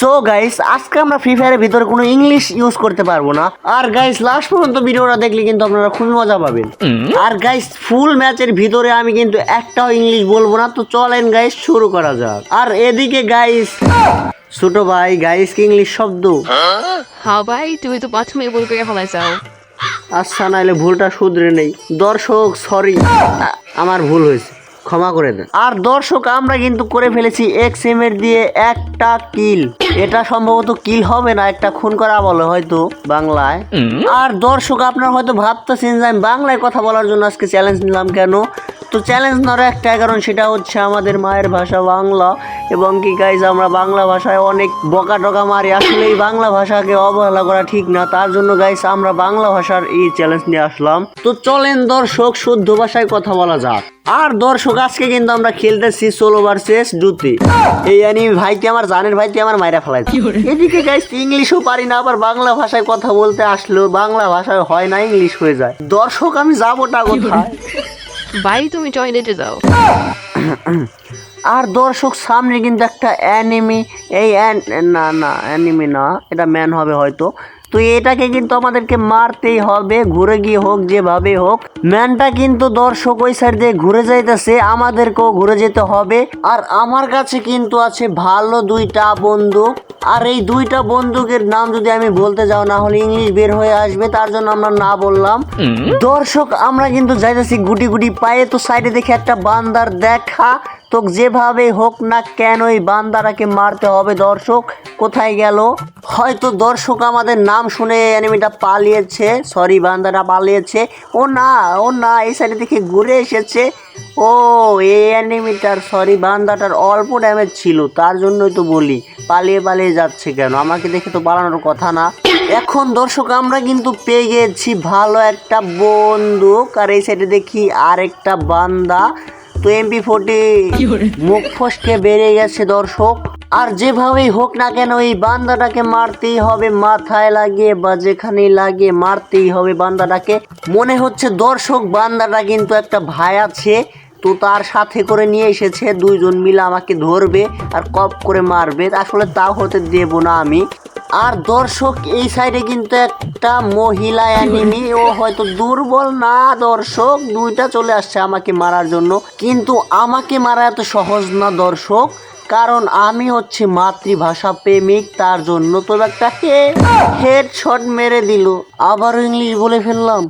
So guys আজকে আমরা free ফায়ারের ভিতরে কোনো ইংলিশ ইউজ করতে পারব না। আর গাইস লাস্ট পর্যন্ত ভিডিওটা দেখলে কিন্তু আপনারা খুবই মজা পাবেন। আর গাইস ফুল ম্যাচের ভিতরে আমি কিন্তু একটাও ইংলিশ বলব না। তো চলেন গাইস শুরু করা যাক। আর এদিকে গাইস ছোট ভাই গাইস কি ইংলিশ শব্দ? হ্যাঁ ভাই তুমি তো প্রথমে ভুল করে ফেলাইছাও আচ্ছা নাইলে ভুলটা শুধরে নেই। দর্শক সরি আমার ভুল হয়েছে। ক্ষমা করে দেন আর দর্শক আমরা কিন্তু করে ফেলেছি এক্স এম এর দিয়ে একটা কিল এটা সম্ভবত কিল হবে না একটা খুন করা বলে হয়তো বাংলায়। আর দর্শক আপনার হয়তো ভাবতেছেন যে আমি বাংলায় কথা বলার জন্য আজকে চ্যালেঞ্জ নিলাম কেন? তো চ্যালেঞ্জ নেওয়ার একটাই কারণ সেটা হচ্ছে আমাদের মায়ের ভাষা বাংলা। এবং কি গাইজ আমরা বাংলা ভাষায় অনেক বকা টকা মারি আসলে এই বাংলা ভাষাকে অবহেলা করা ঠিক না। তার জন্য গাইস আমরা বাংলা ভাষার এই চ্যালেঞ্জ নিয়ে আসলাম। তো চলেন দর্শক শুদ্ধ ভাষায় কথা বলা যাক। আর দর্শক আজকে কিন্তু আমরা খেলতেছি ষোলো ভার্সেস জুতি এই আনি ভাইকে আমার জানের ভাইকে আমার মায়েরা ফেলাই এদিকে গাইস ইংলিশও পারি না আবার বাংলা ভাষায় কথা বলতে আসলেও বাংলা ভাষায় হয় না ইংলিশ হয়ে যায়। দর্শক আমি যাব যাবোটা কোথায়? ভাই তুমি টয়লেটে যাও। আর দর্শক সামনে কিন্তু একটা অ্যানিমি এই না না অ্যানিমি না, এটা ম্যান হবে হয়তো। তো এটাকে কিন্তু আমাদেরকে মারতেই হবে ঘুরে গিয়ে হোক যেভাবে হোক। ম্যানটা কিন্তু দর্শক ওই সাইড দিয়ে ঘুরে যাইতেছে আমাদেরকেও ঘুরে যেতে হবে। আর আমার কাছে কিন্তু আছে ভালো দুইটা বন্দুক। আর এই দুইটা বন্দুকের নাম যদি আমি বলতে যাও না হলে ইংলিশ বের হয়ে আসবে তার জন্য আমরা না বললাম। দর্শক আমরা কিন্তু যাইতেছি গুটি গুটি পায়ে তো সাইডে দেখে একটা বান্দার দেখা। তো যেভাবে হোক না কেন এই বান্দারাকে মারতে হবে দর্শক কোথায় গেল? হয়তো দর্শক আমাদের নাম শুনে অ্যানিমিটা পালিয়েছে। সরি বান্দাটা পালিয়েছে। ও না ও না এই সাইডে দেখে ঘুরে এসেছে। ও এই অ্যানিমিটার সরি বান্দাটার অল্প ড্যামেজ ছিল তার জন্যই তো বলি। পালিয়ে পালিয়ে যাচ্ছে কেন? আমাকে দেখে তো পালানোর কথা না। এখন দর্শক আমরা কিন্তু পেয়ে গেছি ভালো একটা বন্দুক। আর এই সাইডে দেখি আরেকটা বান্দা। তো এমপি ফোর্টি মুখ ফসকে বেড়ে গেছে দর্শক। আর যেভাবেই হোক না কেন, এই বান্দাটাকে মারতেই হবে, মাথায় লাগিয়ে বা যেখানেই লাগিয়ে মারতেই হবে বান্দাটাকে। মনে হচ্ছে দর্শক, বান্দাটা কিন্তু একটা ভাই আছে, তো তার সাথে করে নিয়ে এসেছে, দুইজন মিলে আমাকে ধরবে আর কপ করে মারবে। আসলে তাও হতে দেব না আমি। আর দর্শক, এই সাইডে কিন্তু একটা মহিলা অ্যানিমি ও হয়তো দুর্বল না দর্শক, দুইটা চলে আসছে আমাকে মারার জন্য। কিন্তু আমাকে মারা এত সহজ না দর্শক। কারণ আমি হচ্ছে মাতৃভাষা প্রেমিক তার জন্য তো একটা হেড শট মেরে দিল। আবার ইংলিশ বলে ফেললাম।